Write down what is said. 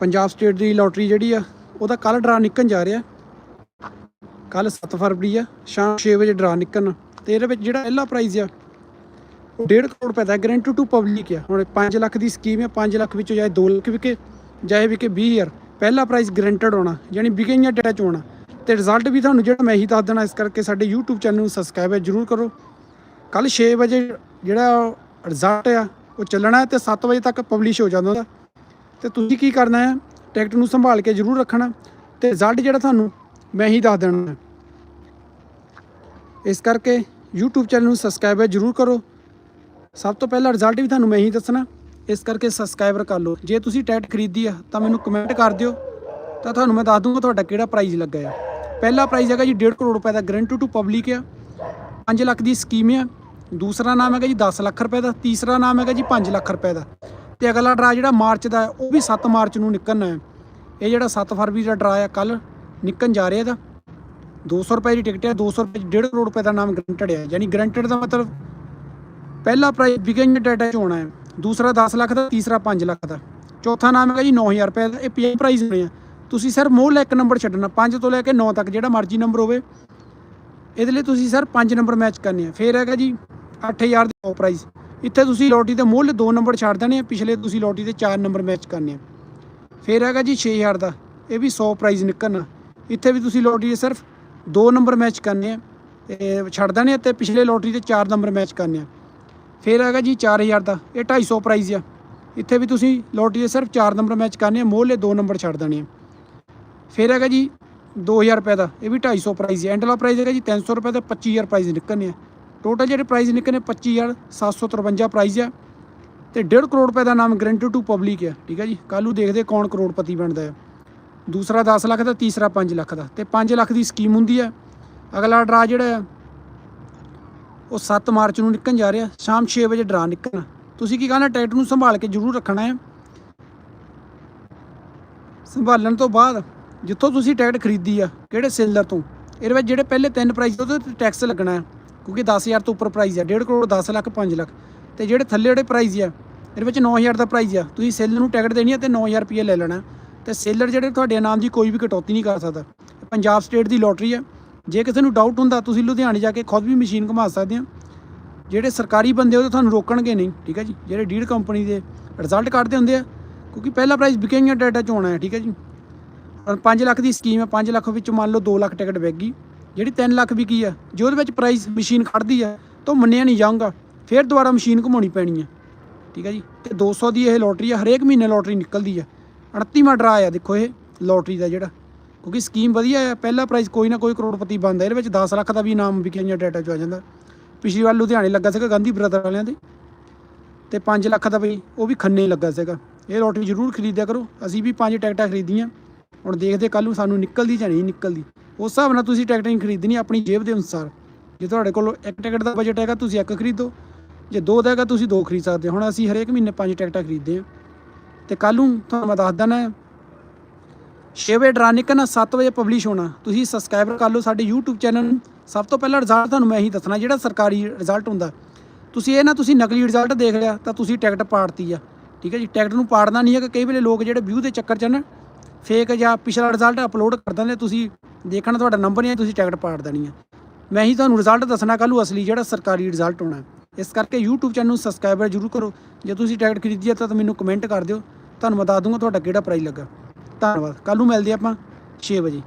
Punjab state ਦੀ lottery ਜਿਹੜੀ ਆ, ਉਹਦਾ ਕੱਲ ਡਰਾ ਨਿਕਲਣ ਜਾ ਰਿਹਾ। ਕੱਲ 7 ਫਰਵਰੀ ਆ, ਸ਼ਾਮ 6 ਵਜੇ ਡਰਾ ਨਿਕਲਣਾ। ਤੇ ਇਹਦੇ ਵਿੱਚ ਜਿਹੜਾ ਪਹਿਲਾ ਪ੍ਰਾਈਜ਼ ਆ, ਉਹ 1.5 ਕਰੋੜ ਰੁਪਏ ਦਾ ਗਰੰਟੀ ਟੂ ਪਬਲਿਕ ਆ। ਹੁਣ 5 ਲੱਖ ਦੀ ਸਕੀਮ ਆ 5 ਲੱਖ ਵਿੱਚੋਂ ਜਾਏ 2 ਲੱਖ ਵਿਕੇ ਜਾਏ ਵਿਕੇ 20000 ਪਹਿਲਾ ਪ੍ਰਾਈਜ਼ ਗਰੰਟਡ ਹੋਣਾ, ਯਾਨੀ ਵਿਕੇਈਆਂ ਡੇਟਾ ਚ ਹੋਣਾ। ਤੇ ਰਿਜ਼ਲਟ ਵੀ ਤੁਹਾਨੂੰ ਜਿਹੜਾ ਮੈਂ ਹੀ ਦੱਸ ਦੇਣਾ, ਇਸ ਕਰਕੇ ਸਾਡੇ YouTube ਚੈਨਲ ਨੂੰ ਸਬਸਕ੍ਰਾਈਬ ਜਰੂਰ ਕਰੋ। ਕੱਲ 6 ਵਜੇ ਜਿਹੜਾ ਰਿਜ਼ਲਟ ਆ, ਉਹ ਚੱਲਣਾ ਹੈ ਤੇ 7 ਵਜੇ ਤੱਕ ਪਬਲਿਸ਼ ਹੋ ਜਾਂਦਾ। ਉਹਦਾ ਤੇ ਤੁਸੀਂ ਕੀ ਕਰਨਾ ਹੈ? ਟਿਕਟ ਨੂੰ ਸੰਭਾਲ ਕੇ ਜਰੂਰ ਰੱਖਣਾ ਤੇ ਰਿਜ਼ਲਟ ਜਿਹੜਾ ਤੁਹਾਨੂੰ ਮੈਂ ਹੀ ਦੱਸ ਦੇਣਾ ਇਸ ਕਰਕੇ YouTube ਚੈਨਲ ਨੂੰ ਸਬਸਕ੍ਰਾਈਬ ਜਰੂਰ ਕਰੋ। ਸਭ ਤੋਂ ਪਹਿਲਾਂ ਰਿਜ਼ਲਟ ਵੀ ਤੁਹਾਨੂੰ ਮੈਂ ਹੀ ਦੱਸਣਾ। ਇਸ ਕਰਕੇ ਸਬਸਕ੍ਰਾਈਬਰ ਕਰ ਲਓ। ਜੇ ਤੁਸੀਂ ਟਿਕਟ ਖਰੀਦੀ ਆ, ਤਾਂ ਮੈਨੂੰ ਕਮੈਂਟ ਕਰ ਦਿਓ। ਤਾਂ ਤੁਹਾਨੂੰ ਮੈਂ ਦੱਸ ਦੂੰਗਾ ਤੁਹਾਡਾ ਕਿਹੜਾ ਪ੍ਰਾਈਜ਼ ਲੱਗਾ ਆ। ਪਹਿਲਾ ਪ੍ਰਾਈਜ਼ ਹੈਗਾ ਜੀ 1.5 ਕਰੋੜ ਰੁਪਏ ਦਾ ਗਰੰਟੀ ਟੂ ਪਬਲਿਕ ਆ। 5 ਲੱਖ ਦੀ ਸਕੀਮ ਆ। ਦੂਸਰਾ ਨਾਮ ਹੈਗਾ ਜੀ 10 ਲੱਖ ਰੁਪਏ ਦਾ। ਤੀਸਰਾ ਨਾਮ ਹੈਗਾ ਜੀ 5 ਲੱਖ ਰੁਪਏ ਦਾ। ਤੇ ਅਗਲਾ ਡਰਾ ਜਿਹੜਾ ਮਾਰਚ ਦਾ ਉਹ ਵੀ 7 ਮਾਰਚ ਨੂੰ ਨਿਕਲਣਾ ਹੈ। ਇਹ ਜਿਹੜਾ 7 ਫਰਵਰੀ ਦਾ ਡਰਾ ਹੈ ਕੱਲ ਨਿਕਲਣ ਜਾ ਰਿਹਾ ਇਹਦਾ। 200 ਰੁਪਏ ਦੀ ਟਿਕਟ ਹੈ 200 ਰੁਪਏ 1.5 ਕਰੋੜ ਰੁਪਏ ਦਾ ਨਾਮ ਗਰੰਟਡ ਹੈ। ਯਾਨੀ ਗਰੰਟਡ ਦਾ ਮਤਲਬ ਪਹਿਲਾ ਪ੍ਰਾਈਜ਼ ਬਿਗਿੰਗ ਡਾਟਾ ਚ ਹੋਣਾ ਹੈ। ਦੂਸਰਾ 10 ਲੱਖ ਦਾ, ਤੀਸਰਾ 5 ਲੱਖ ਦਾ। ਚੌਥਾ ਨਾਮ ਹੈਗਾ ਜੀ 9000 ਰੁਪਏ ਦਾ। ਇਹ ਪੀਆਈ ਪ੍ਰਾਈਜ਼ ਹੋਣੇ ਆ। ਤੁਸੀਂ ਸਰ ਮੋਹ ਇੱਕ ਨੰਬਰ ਛੱਡਣਾ। 5 ਤੋਂ ਲੈ ਕੇ 9 ਤੱਕ ਜਿਹੜਾ ਮਰਜ਼ੀ ਨੰਬਰ ਹੋਵੇ, ਇਹਦੇ ਲਈ ਤੁਸੀਂ ਸਰ 5 ਨੰਬਰ ਮੈਚ ਕਰਨੇ ਆ। ਫਿਰ ਹੈਗਾ ਜੀ 8000 ਦਾ ਪ੍ਰਾਈਜ਼ ਇੱਥੇ ਤੁਸੀਂ ਲੋਟਰੀ ਦੇ ਮੁੱਲ 2 ਨੰਬਰ ਛੱਡ ਦੇਣੇ ਆ, ਪਿਛਲੇ ਤੁਸੀਂ ਲੋਟਰੀ ਦੇ 4 ਨੰਬਰ ਮੈਚ ਕਰਨੇ ਆ। ਫਿਰ ਹੈਗਾ ਜੀ 6000 ਦਾ, ਇਹ ਵੀ 100 ਪ੍ਰਾਈਜ਼ ਨਿਕਲਣਾ। ਇੱਥੇ ਵੀ ਤੁਸੀਂ ਲੋਟਰੀ ਦੇ ਸਿਰਫ 2 ਨੰਬਰ ਮੈਚ ਕਰਨੇ ਆ, ਤੇ ਛੱਡ ਦੇਣੇ ਆ ਤੇ ਪਿਛਲੇ ਲੋਟਰੀ ਦੇ 4 ਨੰਬਰ ਮੈਚ ਕਰਨੇ ਆ। ਫਿਰ ਹੈਗਾ ਜੀ 4000 ਦਾ, ਇਹ 250 ਪ੍ਰਾਈਜ਼ ਆ। ਇੱਥੇ ਵੀ ਤੁਸੀਂ ਲੋਟਰੀ ਦੇ ਸਿਰਫ 4 ਨੰਬਰ ਮੈਚ ਕਰਨੇ ਆ ਮੋਹਲੇ 2 ਨੰਬਰ ਛੱਡ ਦੇਣੇ ਆ। ਫਿਰ ਹੈਗਾ ਜੀ 2000 ਰੁਪਏ ਦਾ, ਇਹ ਵੀ 250 ਪ੍ਰਾਈਜ਼ ਹੈ ਐਂਡਲਾ ਪ੍ਰਾਈਜ਼ ਹੈਗਾ ਜੀ 300 ਰੁਪਏ ਦਾ 25000 ਪ੍ਰਾਈਜ਼ ਨਿਕਲਣੇ ਆ। ਟੋਟਲ ਜਿਹੜੇ ਪ੍ਰਾਈਜ਼ ਨਿਕਲਣੇ 25753 ਪ੍ਰਾਈਜ਼ ਆ ਤੇ 1.5 ਕਰੋੜ ਰੁਪਏ ਦਾ ਨਾਮ ਗਰੰਟੀ ਟੂ ਪਬਲਿਕ ਹੈ ਠੀਕ ਹੈ ਜੀ? ਕੱਲ੍ਹ ਨੂੰ ਦੇਖਦੇ ਕੌਣ ਕਰੋੜਪਤੀ ਬਣਦਾ ਹੈ ਦੂਸਰਾ 10 ਲੱਖ ਦਾ, ਤੀਸਰਾ 5 ਲੱਖ ਦਾ। ਤੇ 5 ਲੱਖ ਦੀ ਸਕੀਮ ਹੁੰਦੀ ਹੈ ਅਗਲਾ ਡਰਾ ਜਿਹੜਾ ਆ, ਉਹ 7 ਮਾਰਚ ਨੂੰ ਨਿਕਲਣ ਜਾ ਰਿਹਾ। ਸ਼ਾਮ 6 ਵਜੇ ਡਰਾ ਨਿਕਲਣਾ। ਤੁਸੀਂ ਕੀ ਕਰਨਾ ਟਿਕਟ ਨੂੰ ਸੰਭਾਲ ਕੇ ਜ਼ਰੂਰ ਰੱਖਣਾ ਹੈ ਸੰਭਾਲਣ ਤੋਂ ਬਾਅਦ ਜਿੱਥੋਂ ਤੁਸੀਂ ਟਿਕਟ ਖਰੀਦੀ ਆ, ਕਿਹੜੇ ਸੇਲਰ ਤੋਂ? ਇਹਦੇ ਵਿੱਚ ਜਿਹੜੇ ਪਹਿਲੇ ਤਿੰਨ ਪ੍ਰਾਈਜ਼ ਉਹਦੇ ਤੇ ਟੈਕਸ ਲੱਗਣਾ ਹੈ ਕਿਉਂਕਿ 10000 ਤੋਂ ਉੱਪਰ ਪ੍ਰਾਈਜ਼ ਆ 1.5 ਕਰੋੜ 10 ਲੱਖ 5 ਲੱਖ। ਤੇ ਜਿਹੜੇ ਥੱਲੇ ਜਿਹੜੇ ਪ੍ਰਾਈਜ਼ ਆ, ਇਹਦੇ ਵਿੱਚ 9000 ਦਾ ਪ੍ਰਾਈਜ਼ ਆ। ਤੁਸੀਂ ਸੇਲਰ ਨੂੰ ਟਿਕਟ ਦੇਣੀ ਹੈ ਤੇ 9000 ਰੁਪਏ ਲੈ ਲੈਣਾ। ਤੇ ਸੇਲਰ ਜਿਹੜੇ ਤੁਹਾਡੇ ਨਾਮ ਦੀ ਕੋਈ ਵੀ ਕਟੌਤੀ ਨਹੀਂ ਕਰ ਸਕਦਾ। ਪੰਜਾਬ ਸਟੇਟ ਦੀ ਲੋਟਰੀ ਆ। ਜੇ ਕਿਸੇ ਨੂੰ ਡਾਊਟ ਹੁੰਦਾ, ਤੁਸੀਂ ਲੁਧਿਆਣੇ ਜਾ ਕੇ ਖੁਦ ਵੀ ਮਸ਼ੀਨ ਘੁਮਾ ਸਕਦੇ ਆ। ਜਿਹੜੇ ਸਰਕਾਰੀ ਬੰਦੇ ਉਹ ਤੁਹਾਨੂੰ ਰੋਕਣਗੇ ਨਹੀਂ, ਠੀਕ ਹੈ ਜੀ? ਜਿਹੜੇ ਡੀਡ ਕੰਪਨੀ ਦੇ ਰਿਜ਼ਲਟ ਕੱਢਦੇ ਹੁੰਦੇ ਆ, ਕਿਉਂਕਿ ਪਹਿਲਾ ਪ੍ਰਾਈਜ਼ ਵਿਕਿੰਗ ਡਾਟਾ ਚ ਹੋਣਾ ਹੈ, ਠੀਕ ਹੈ ਜੀ? ਔਰ 5 ਲੱਖ ਦੀ ਸਕੀਮ ਹੈ 5 ਲੱਖ ਵਿੱਚ ਮੰਨ ਲਓ 2 ਲੱਖ ਟਿਕਟ ਵਿਕ ਗਈ। ਜਿਹੜੀ 3 ਲੱਖ ਵਿਕੀ ਆ, ਜੇ ਉਹਦੇ ਵਿੱਚ ਪ੍ਰਾਈਸ ਮਸ਼ੀਨ ਖੜਦੀ ਆ, ਤਾਂ ਉਹ ਮੰਨਿਆ ਨਹੀਂ ਜਾਊਗਾ। ਫਿਰ ਦੁਬਾਰਾ ਮਸ਼ੀਨ ਘੁਮਾਉਣੀ ਪੈਣੀ ਆ। ਠੀਕ ਹੈ ਜੀ? ਤੇ 200 ਦੀ ਇਹ ਲੋਟਰੀ ਆ, ਹਰੇਕ ਮਹੀਨੇ ਲੋਟਰੀ ਨਿਕਲਦੀ ਆ। 38ਵਾਂ ਡਰਾ ਆ, ਦੇਖੋ ਇਹ ਲੋਟਰੀ ਦਾ ਜਿਹੜਾ। ਕਿਉਂਕਿ ਸਕੀਮ ਵਧੀਆ ਆ, ਪਹਿਲਾ ਪ੍ਰਾਈਜ਼ ਕੋਈ ਨਾ ਕੋਈ ਕਰੋੜਪਤੀ ਬਣਦਾ, ਇਹਦੇ ਵਿੱਚ 10 ਲੱਖ ਦਾ ਵੀ ਇਨਾਮ ਵਿਕਿਆ ਡਾਟਾ 'ਚ ਆ ਜਾਂਦਾ। ਪਿਛਲੀ ਵਾਰ ਲੁਧਿਆਣੇ ਲੱਗਾ ਸੀਗਾ ਗਾਂਧੀ ਬ੍ਰਦਰ ਵਾਲਿਆਂ ਦੇ। ਤੇ 5 ਲੱਖ ਦਾ ਬਈ ਉਹ ਵੀ ਖੰਨੇ ਲੱਗਾ ਸੀਗਾ। ਇਹ ਲੋਟਰੀ ਜ਼ਰੂਰ ਖਰੀਦਿਆ ਕਰੋ, ਅਸੀਂ ਵੀ ਪੰਜ ਟਿਕਟਾਂ ਖਰੀਦੀਆਂ। ਹੁਣ ਦੇਖਦੇ ਕੱਲ ਨੂੰ ਸਾਨੂੰ ਨਿਕਲਦੀ ਜਾਂ ਨਹੀਂ ਨਿਕਲਦੀ। ਉਸ ਹਿਸਾਬ ਨਾਲ ਤੁਸੀਂ ਟਿਕਟ ਨਹੀਂ ਖਰੀਦਣੀ ਆਪਣੀ ਜੇਬ ਦੇ ਅਨੁਸਾਰ। ਜੇ ਤੁਹਾਡੇ ਕੋਲ ਇੱਕ ਟਿਕਟ ਦਾ ਬਜਟ ਹੈਗਾ, ਤੁਸੀਂ ਇੱਕ ਖਰੀਦੋ। ਜੇ ਦੋ ਦਾ ਹੈਗਾ, ਤੁਸੀਂ ਦੋ ਖਰੀਦ ਸਕਦੇ ਹੋ। ਹੁਣ ਅਸੀਂ ਹਰੇਕ ਮਹੀਨੇ ਪੰਜ ਟਿਕਟਾਂ ਖਰੀਦਦੇ ਹਾਂ। ਤੇ ਕੱਲ ਨੂੰ ਤੁਹਾਨੂੰ ਮੈਂ ਦੱਸ ਦਣਾ 6 ਵਜੇ ਡਰਾ ਨਿਕਲਣਾ 7 ਵਜੇ ਪਬਲਿਸ਼ ਹੋਣਾ। ਤੁਸੀਂ ਸਬਸਕ੍ਰਾਈਬਰ ਕਰ ਲਓ ਸਾਡੇ YouTube ਚੈਨਲ ਨੂੰ। ਸਭ ਤੋਂ ਪਹਿਲਾਂ ਰਿਜ਼ਲਟ ਤੁਹਾਨੂੰ ਮੈਂ ਹੀ ਦੱਸਣਾ, ਜਿਹੜਾ ਸਰਕਾਰੀ ਰਿਜ਼ਲਟ ਹੁੰਦਾ। ਤੁਸੀਂ ਇਹ ਨਾ, ਤੁਸੀਂ ਨਕਲੀ ਰਿਜ਼ਲਟ ਦੇਖ ਲਿਆ, ਤਾਂ ਤੁਸੀਂ ਟਿਕਟ ਪਾੜਤੀ ਆ। ਠੀਕ ਹੈ ਜੀ, ਟਿਕਟ ਨੂੰ ਪਾੜਨਾ ਨਹੀਂ ਹੈ ਕਿ ਕਈ ਵੇਲੇ ਲੋਕ ਜਿਹੜੇ ਵਿਊ ਦੇ ਚੱਕਰ 'ਚ ਨਾ ਫੇਕ ਜਾਂ ਪਿਛਲਾ ਰਿਜ਼ਲਟ ਅਪਲੋਡ ਕਰ ਦਿੰਦੇ ਤੁਸੀਂ ਦੇਖਣਾ ਤੁਹਾਡਾ ਨੰਬਰ ਨਹੀਂ ਤੁਸੀਂ ਟਿਕਟ ਪਾੜ ਦੇਣੀ ਆ। ਮੈਂ ਹੀ ਤੁਹਾਨੂੰ ਰਿਜ਼ਲਟ ਦੱਸਣਾ ਕੱਲ੍ਹ ਨੂੰ ਅਸਲੀ ਜਿਹੜਾ ਸਰਕਾਰੀ ਰਿਜ਼ਲਟ ਹੋਣਾ ਇਸ ਕਰਕੇ YouTube ਚੈਨਲ ਨੂੰ ਸਬਸਕ੍ਰਾਈਬਰ ਜ਼ਰੂਰ ਕਰੋ। ਜੇ ਤੁਸੀਂ ਟਿਕਟ ਖਰੀਦੀ ਹੈ ਤਾਂ ਮੈਨੂੰ ਕਮੈਂਟ ਕਰ ਦਿਓ। ਤੁਹਾਨੂੰ ਬਤਾ ਦੂੰਗਾ ਤੁਹਾਡਾ ਕਿਹੜਾ ਪ੍ਰਾਈਸ ਲੱਗਾ। ਧੰਨਵਾਦ। ਕੱਲ ਨੂੰ ਮਿਲਦੇ ਆਪਾਂ 6 ਵਜੇ।